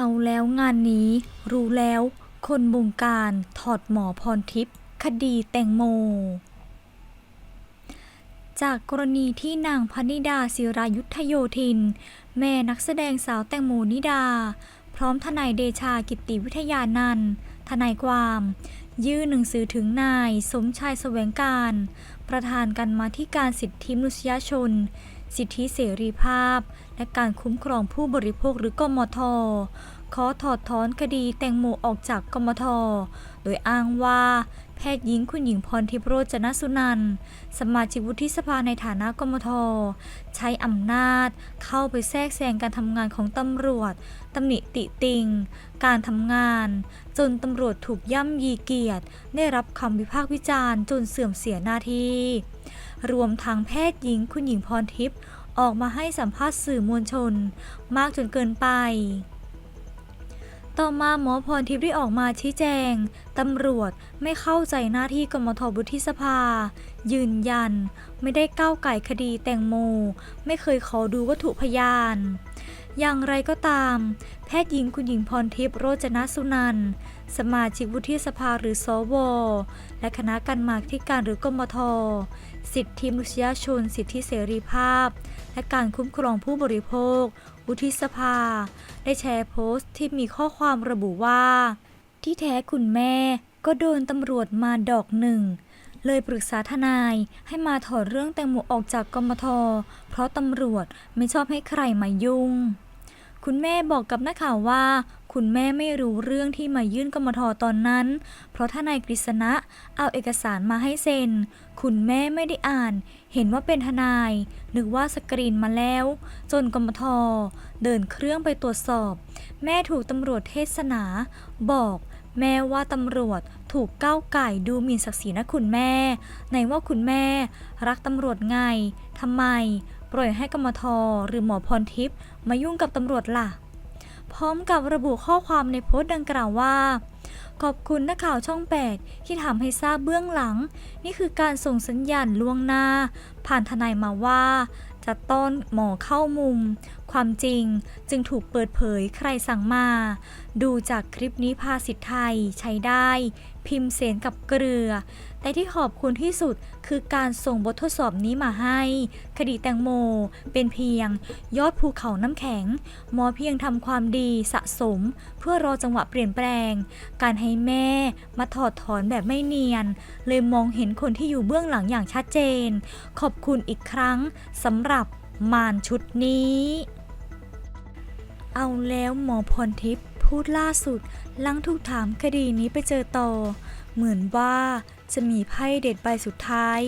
เอาแล้วงานนี้ รู้แล้ว คนบงการถอดหมอพรทิพย์คดีแตงโม จากกรณีที่นางพนิดาศิรายุทธโยธิน แม่นักแสดงสาวแตงโมนิดา พร้อมทนายเดชากิติวิทยานันทนายความ ยื่นหนังสือถึงนาย สมชายแสวงการ ประธานกันมาที่การสิทธิมนุษยชน สิทธิเสรีภาพ และการคุ้มครองผู้บริโภคหรือกมท ขอถอดถอนคดีแตงโมออกจากกมท โดยอ้างว่าแพทย์หญิงคุณหญิงพรทิพย์โรจนสุนันสมาชิกวุฒิสภาในฐานะกมท ใช้อำนาจ เข้าไปแทรกแซงการทำงานของตำรวจตำหนิติติง การทำงาน จนตำรวจถูกย่ำยีเกียรติ ได้รับคำวิพากษ์วิจารณ์จนเสื่อมเสียหน้าที่ รวมทั้งแพทย์หญิงคุณหญิงพรทิพย์ออกมาให้สัมภาษณ์สื่อมวลชน มากจนเกินไป ต่อมาหมอพรทิพย์ได้ออกมาชี้แจง ตำรวจไม่เข้าใจหน้าที่กมทบุฒิสภา ยืนยัน ไม่ได้ก้าวไก่คดีแตงโม ไม่เคยขอดูวัตถุพยานอย่างไรก็ตาม แพทย์หญิงคุณหญิงพรทิพย์โรจนสุนันท์ สมาชิกวุฒิสภาหรือสว และคณะกรรมาธิการหรือกมท สิทธิมนุษยชน สิทธิเสรีภาพ และการคุ้มครองผู้บริโภค วุฒิสภา ได้แชร์โพสต์ที่มีข้อความระบุว่า ที่แท้คุณแม่ก็โดนตำรวจมาดอกหนึ่งเลยปรึกษาทนายให้มาถอดเรื่องแตงโมออกจากกมท เพราะตำรวจไม่ชอบให้ใครมายุ่ง คุณแม่บอกกับนักข่าวว่า คุณแม่ไม่รู้เรื่องที่มายื่นกมทตอนนั้น เพราะทนายกฤษณะเอาเอกสารมาให้เซ็น คุณแม่ไม่ได้อ่าน เห็นว่าเป็นทนาย นึกว่าสกรีนมาแล้ว จนกมทเดินเครื่องไปตรวจสอบ แม่ถูกตำรวจเทศนา บอกแม่ว่าตำรวจถูกก้าวไก่ดูหมิ่นศักดิ์ศรีนะคุณแม่ไหนว่าคุณแม่รักตำรวจไงทำไม ปล่อยให้กมทหรือหมอพรทิพย์มายุ่งกับตำรวจล่ะ พร้อมกับระบุข้อความในโพสต์ดังกล่าวว่า ขอบคุณนักข่าวช่อง 8 ที่ทำให้ทราบเบื้องหลัง นี่คือการส่งสัญญาณล่วงหน้า ผ่านทนายมาว่า จะต้อนหมอเข้ามุม ความจริงจึงถูกเปิดเผยใครสั่งมา ดูจากคลิปนี้ภาษิตไทยใช้ได้ พิมพ์เสนกับเกลือ แต่ที่ขอบคุณที่สุดคือการส่งบททดสอบนี้มาให้ คดีแตงโม เป็นเพียง ยอดภูเขาน้ำแข็ง หมอเพียงทำความดีสะสม เพื่อรอจังหวะเปลี่ยนแปลง การให้แม่มาถอดถอนแบบไม่เนียน เลยมองเห็นคนที่อยู่เบื้องหลังอย่างชัดเจน ขอบคุณอีกครั้งสำหรับ มารชุดนี้ เอาแล้วหมอพรทิพย์พูดล่าสุดหลังถูกถามคดีนี้ไปเจอต่อ เหมือนว่าจะมีไพ่เด็ดใบสุดท้าย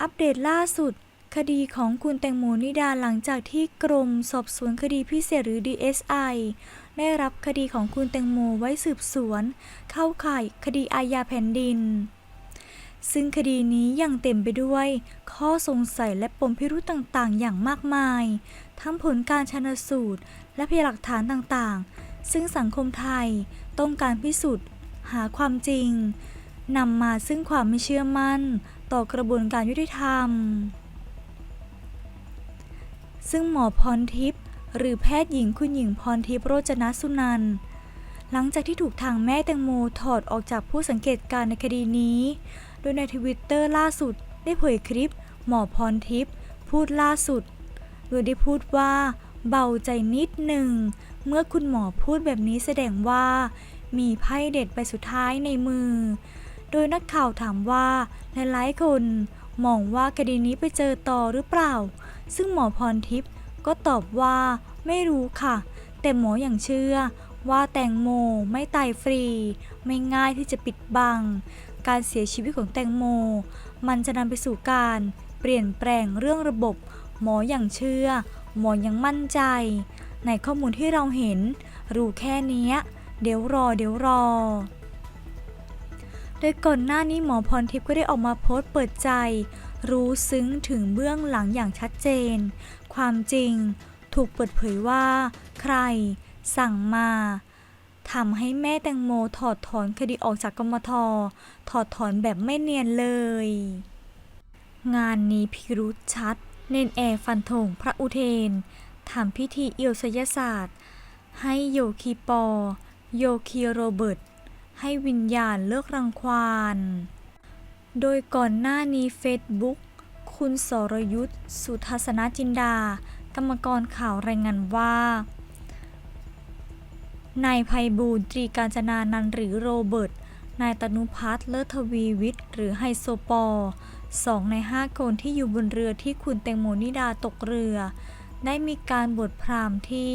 อัปเดตล่าสุด คดีของคุณแตงโมนิดาหลังจากที่กรมสอบสวนคดีพิเศษหรือ DSI ได้รับคดีของคุณแตงโมไว้สืบสวน เข้าข่ายคดีอาญาแผ่นดิน ซึ่งคดีนี้ยังเต็มไปด้วย ข้อสงสัยและปมพิรุธต่างๆ อย่างมากมาย ทั้งผลการชนสูตร และพยานหลักฐานต่างๆ ซึ่งสังคมไทยต้องการพิสูจน์หาความจริงนำมาซึ่งความไม่เชื่อมั่น ต่อกระบวนการยุติธรรม ซึ่งหมอพรทิพย์หรือแพทย์หญิงคุณหญิงพรทิพย์โรจนสุนันท์หลังจากที่ถูกทางแม่แตงโมถอดออกจากผู้สังเกตการณ์ในคดีนี้ โดยในทวิตเตอร์ล่าสุด ได้เผยคลิป หมอพรทิพย์พูดล่าสุด โดยได้พูดว่า เบาใจนิดหนึ่ง เมื่อคุณหมอพูดแบบนี้แสดงว่า มีไพ่เด็ดไปสุดท้ายในมือ โดยนักข่าวถามว่าหลายๆคนมองว่าคดีนี้ไปเจอต่อหรือเปล่า ซึ่งหมอพรทิพย์ก็ตอบว่าไม่รู้ค่ะ แต่หมออย่างเชื่อว่าแตงโมไม่ตายฟรี ไม่ง่ายที่จะปิดบัง การเสียชีวิตของแตงโม มันจะนำไปสู่การเปลี่ยนแปลงเรื่องระบบ หมออย่างเชื่อ หมอยังมั่นใจ ในข้อมูลที่เราเห็น รู้แค่นี้เดี๋ยวรอเดี๋ยวรอ โดยก่อนหน้านี้หมอพรทิพย์ก็ได้ออกมาโพสต์เปิดใจ รู้ซึ้งถึงเบื้องหลังอย่างชัดเจน ความจริง ถูกเปิดเผยว่า ใคร สั่งมา ทำให้แม่แตงโมถอดถอนคดีออกจากกมท ถอดถอนแบบไม่เนียนเลย งานนี้พิรุษชัด เนนแอร์ฟันธงพระอุเทนทำพิธีเอียวไสยศาสตร์ ให้โยคีปอ โยคีโรเบิร์ตให้วิญญาณเลิกรังควานโดยก่อนหน้านี้เฟซบุ๊กคุณสรยุทธสุทัศนจินดา กรรมกรข่าวรายงานว่า นายภัยบูลย์ตรีการจนานันหรือโรเบิร์ต นายตนุพัฒน์เลิศทวีวิทย์หรือไฮโซปอร์สองในห้าคนที่อยู่บนเรือที่คุณแตงโมนิดาตกเรือ ได้มีการบวชพราหมณ์ที่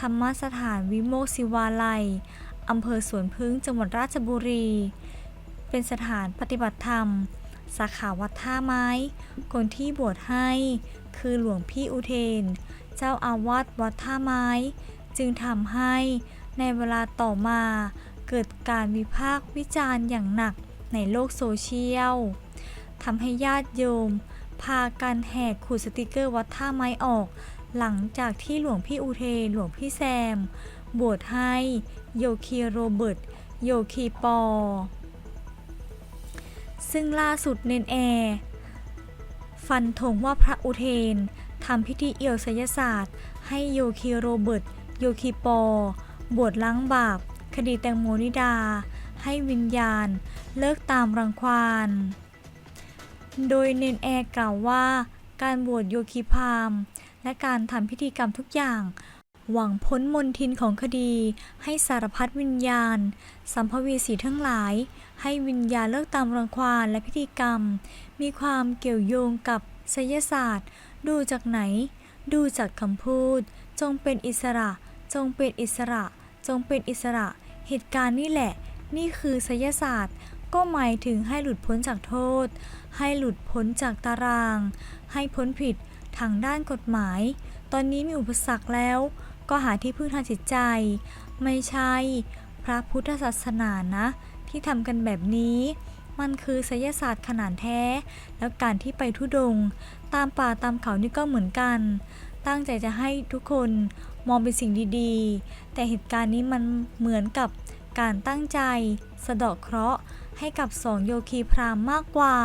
ธรรมสถานวิโมกศิวาลัยอำเภอสวนพึ่งจังหวัดราชบุรี เป็นสถานปฏิบัติธรรม สาขาวัดท่าไม้ คนที่บวชให้ คือหลวงพี่อุเทน เจ้าอาวาสวัดท่าไม้ จึงทำให้ในเวลาต่อมาเกิดการวิพากษ์วิจารณ์อย่างหนักในโลกโซเชียลทำให้ญาติโยม พากันแหกขูดสติกเกอร์วัดท่าไม้ออก หลังจากที่หลวงพี่อุเทนหลวงพี่แซม บวชให้โยคีโรเบิร์ตโยคีปอ ซึ่งล่าสุดเนนแอร์ฟันธงว่าพระอุเทนทำพิธีเอี่ยวไสยศาสตร์ ให้โยคีโรเบิร์ต โยคีปอบวชล้างบาป คดีแตงโมนิดา ให้วิญญาณ เลิกตามรังควานโดยเนนแอร์กล่าวว่า การบวชโยคีพามและการทำพิธีกรรมทุกอย่าง หวังพ้นมนทินของคดี ให้สารพัดวิญญาณ สัมภเวสีทั้งหลาย ให้วิญญาณเลิกตามรังควานและพิธีกรรม มีความเกี่ยวโยงกับไสยศาสตร์ ดูจากไหน ดูจากคำพูด จงเป็นอิสระ จงเป็นอิสระ จงเป็นอิสระ เหตุการณ์นี่แหละ นี่คือไสยศาสตร์ ก็หมายถึงให้หลุดพ้นจากโทษ ให้หลุดพ้นจากตาราง ให้พ้นผิดทางด้านกฎหมาย ตอนนี้มีอุปสรรคแล้ว ก็หาที่พึ่งทางจิตใจ ไม่ใช่ พระพุทธศาสนานะ ที่ทำกันแบบนี้มันคือไสยศาสตร์ขนาดแท้ แล้วการที่ไปทุดง ตามป่าตามเขานี่ก็เหมือนกัน ตั้งใจจะให้ทุกคน มองเป็นสิ่งดีๆ แต่เหตุการณ์นี้มันเหมือนกับการตั้งใจ สะเดาะเคราะห์ให้กับสองโยคีพราหมณ์มากกว่า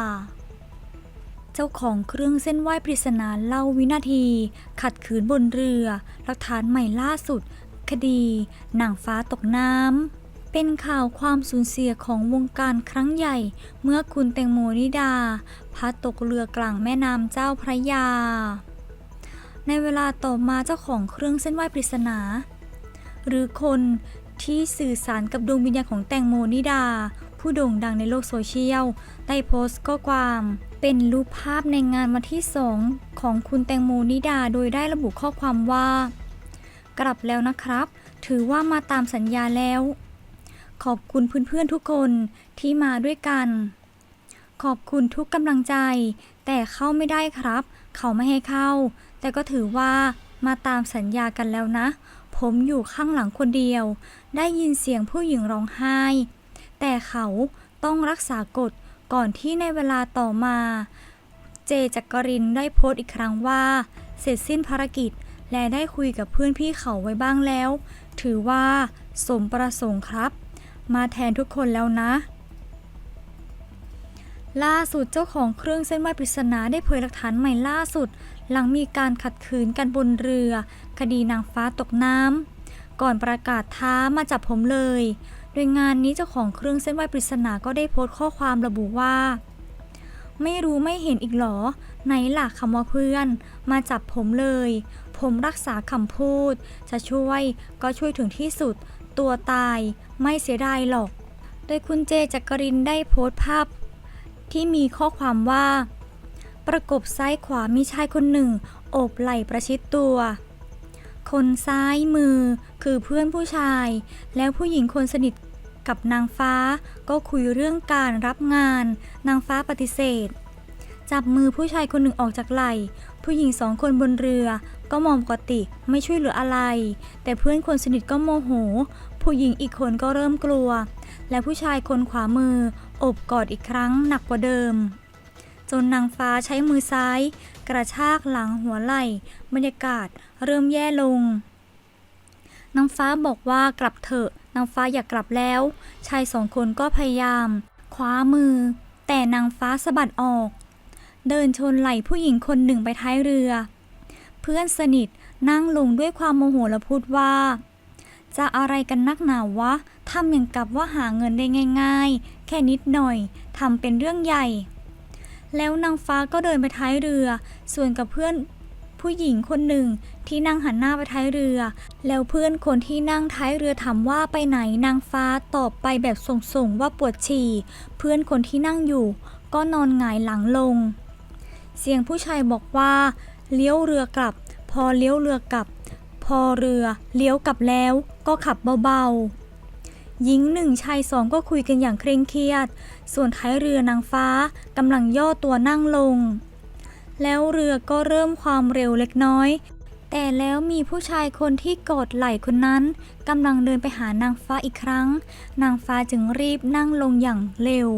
เจ้าของเครื่องเส้นไหว้ปริศนาเล่าวินาที ขัดขืนบนเรือหลักฐานใหม่ล่าสุด คดีนางฟ้าตกน้ำเป็นข่าวความสูญเสียของวงการครั้งใหญ่ เมื่อคุณแตงโมนิดาพัดตกเรือกลางแม่น้ำเจ้าพระยา ในเวลาต่อมาเจ้าของเครื่องเส้นไหว้ปริศนา หรือคนที่สื่อสารกับดวงวิญญาณของแตงโมนิดา ผู้โด่งดังในโลกโซเชียล ได้โพสต์ข้อความเป็นรูปภาพในงานวันที่ 2 ของคุณแตงโมนิดาโดยได้ระบุข้อความว่า กลับแล้วนะครับ ถือว่ามาตามสัญญาแล้ว ขอบคุณเพื่อนๆทุกคนที่มาด้วยกัน ขอบคุณทุกกำลังใจ แต่เข้าไม่ได้ครับ เขาไม่ให้เข้า แต่ก็ถือว่ามาตามสัญญากันแล้วนะ ผมอยู่ข้างหลังคนเดียว ได้ยินเสียงผู้หญิงร้องไห้ แต่เขาต้องรักษากฎก่อนที่ในเวลาต่อมา เจจักรินได้โพสต์อีกครั้งว่า เสร็จสิ้นภารกิจและได้คุยกับเพื่อนพี่เขาไว้บ้างแล้ว ถือว่าสมประสงค์ครับ มาแทนทุกคนแล้วนะ ล่าสุดเจ้าของเครื่องเส้นไหว้ปริศนาได้เผยหลักฐานใหม่ล่าสุด หลังมีการขัดขืนกันบนเรือ คดีนางฟ้าตกน้ำก่อนประกาศท้ามาจับผมเลย โดยงานนี้เจ้าของเครื่องเส้นไหว้ปริศนาก็ได้โพสต์ข้อความระบุว่า ไม่รู้ไม่เห็นอีกหรอ ไหนล่ะคำว่าเพื่อน มาจับผมเลย ผมรักษาคำพูด จะช่วยก็ช่วยถึงที่สุด ตัวตาย ไม่เสียดายหรอก โดยคุณเจจักรินได้โพสต์ภาพ ที่มีข้อความว่า ประกบซ้ายขวามีชายคนหนึ่ง โอบไหล่ประชิดตัว คนซ้ายมือคือเพื่อนผู้ชาย แล้วผู้หญิงคนสนิทกับนางฟ้าก็คุยเรื่องการรับงาน นางฟ้าปฏิเสธ จับมือผู้ชายคนหนึ่งออกจากไหล่ ผู้หญิงสองคนบนเรือ ก็มองปกติไม่ช่วยเหลืออะไร แต่เพื่อนคนสนิทก็โมโห ผู้หญิงอีกคนก็เริ่มกลัว และผู้ชายคนขวามือ อบกอดอีกครั้งหนักกว่าเดิม จนนางฟ้าใช้มือซ้าย กระชากหลังหัวไหล่ บรรยากาศเริ่มแย่ลง นางฟ้าบอกว่ากลับเถอะ นางฟ้าอยากกลับแล้ว ชายสองคนก็พยายาม คว้ามือ แต่นางฟ้าสะบัดออก เดินชนไหล่ผู้หญิงคนหนึ่งไปท้ายเรือ เพื่อนสนิทนั่งลงด้วยความโมโหและพูดว่า จะอะไรกันนักหนาวะทำอย่างกับว่าหาเงินได้ง่าย ค่นิดหน่อยทำเป็นเรื่องใหญ่ แล้วนางฟ้าก็เดินไปท้ายเรือ ส่วนกับเพื่อนผู้หญิงคนหนึ่งที่นั่งหันหน้าไปท้ายเรือ แล้วเพื่อนคนที่นั่งท้ายเรือถามว่าไปไหนนางฟ้าตอบไปแบบส่งๆว่าปวดฉี่ เพื่อนคนที่นั่งอยู่ ก็นอนหงายหลังลง เสียงผู้ชายบอกว่า เลี้ยวเรือกลับ พอเลี้ยวเรือกลับ พอเรือ เลี้ยวกลับแล้ว ก็ขับเบาๆ หญิงหนึ่งชายสองก็คุยกันอย่างเคร่งเครียด ส่วนท้ายเรือนางฟ้ากำลังย่อตัวนั่งลง แล้วเรือก็เริ่มความเร็วเล็กน้อย แต่แล้วมีผู้ชายคนที่กอดไหล่คนนั้นกำลังเดินไปหานางฟ้าอีกครั้ง นางฟ้าจึงรีบนั่งลงอย่างเร็ว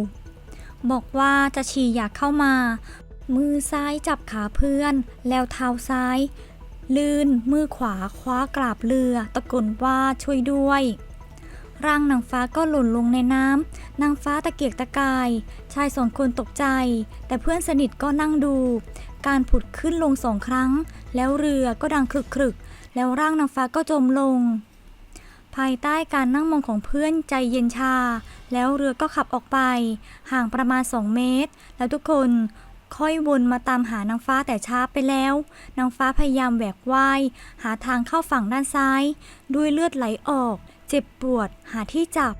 บอกว่าจะฉี่อยากเข้ามา มือซ้ายจับขาเพื่อน แล้วเท้าซ้าย ลื่นมือขวาคว้ากราบเรือ ตะโกนว่าช่วยด้วย ร่างนางฟ้าก็หล่นลงในน้ำนางฟ้าตะเกียกตะกาย ชายสองคนตกใจ แต่เพื่อนสนิทก็นั่งดู การผุดขึ้นลงสองครั้ง แล้วเรือก็ดังครึกครึกแล้วร่างนางฟ้าก็จมลง ภายใต้การนั่งมองของเพื่อนใจเย็นชา แล้วเรือก็ขับออกไป ห่างประมาณ2เมตร แล้วทุกคนค่อยวนมาตามหานางฟ้าแต่ช้าไปแล้ว นางฟ้าพยายามแหวกว่าย หาทางเข้าฝั่งด้านซ้าย ด้วยเลือดไหลออก เจ็บปวดหาที่จับ